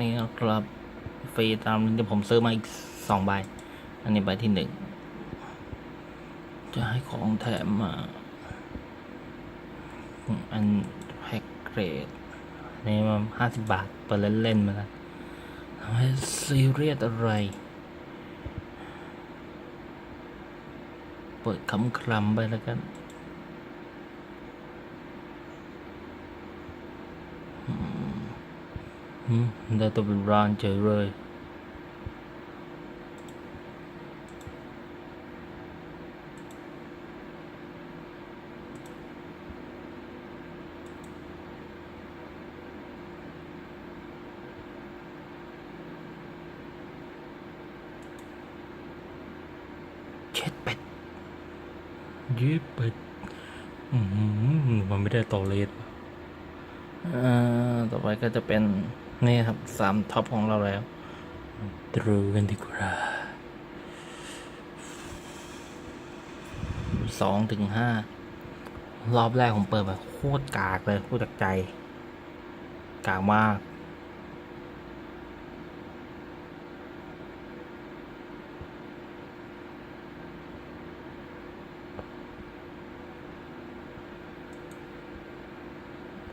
นี้นะครับฟรีตามที่ผมซื้อมาอีกสองใบ อันนี้ใบที่หนึ่ง จะให้ของแถมมา อันแพ็กเกรดนนี่มาห้าสิบบาทเปิดเล่นๆมาแล้วทำให้ซีเรียสอะไร เปิดคำคลำไปแล้วกัน อืม ได้ตัวเป็นร้านเฉยเลยเช็ดเป็ดยืดเป็ดอืมมันไม่ได้ต่อเลสอ่าต่อไปก็จะเป็น นี่ครับสามท็อปของเราแล้วตรูกันดีกว่าสองถึงห้ารอบแรกผมเปิดแบบโคตรกากเลยพูดจากใจ กากมาก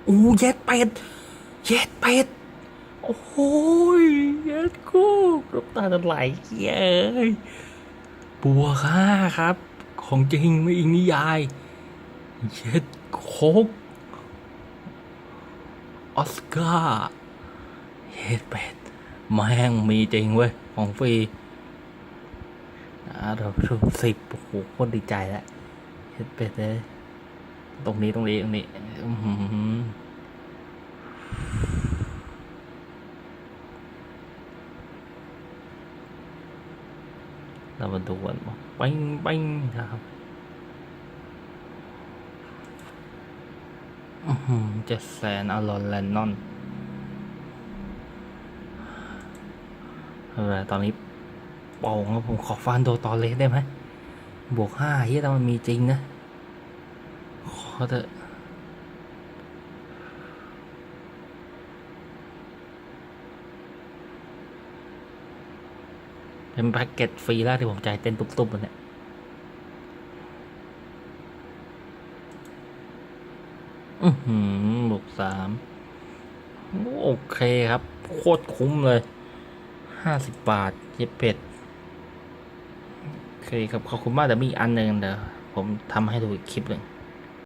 อู้เย็ดเป็ดเย็ดเป็ด โอ้โหยย็ดกูน้ำตาจะไหลเย้ยบัวค่าครับ ของจริงไม่อิงนิยายเย็ดโคกออสการ์เย็ดเป็ดแม่งมีจริงเว้ย ของฟรีอ่าเราชูสิบโอ้โหโคตรดีใจแล้วเย็ดเป็ดเลย ตรงนี้ตรงนี้ตรงนี้ อื หือเรามาดูกันว่าปิ้งปิ้งนะครับเจ็ดแสนอารอนแลนนอนอะไรตอนนี้ปองครับผมขอฟันโดตอนเลสได้ไหมบวกห้าเฮียแต่มันมีจริงนะขอเถอะ เป็นแพ็กเกจฟรีแรกที่ผมจ่ายเต้นตุ๊บๆมันเนี่ยอือหือบวกสามโอเคครับ โคตรคุ้มเลยห้าสิบบาทเย็บเป็ดโอเคครับ ขอบคุณมากแต่มีอันหนึ่งเดี๋ยวผมทำให้ดูอีกคลิปหนึ่ง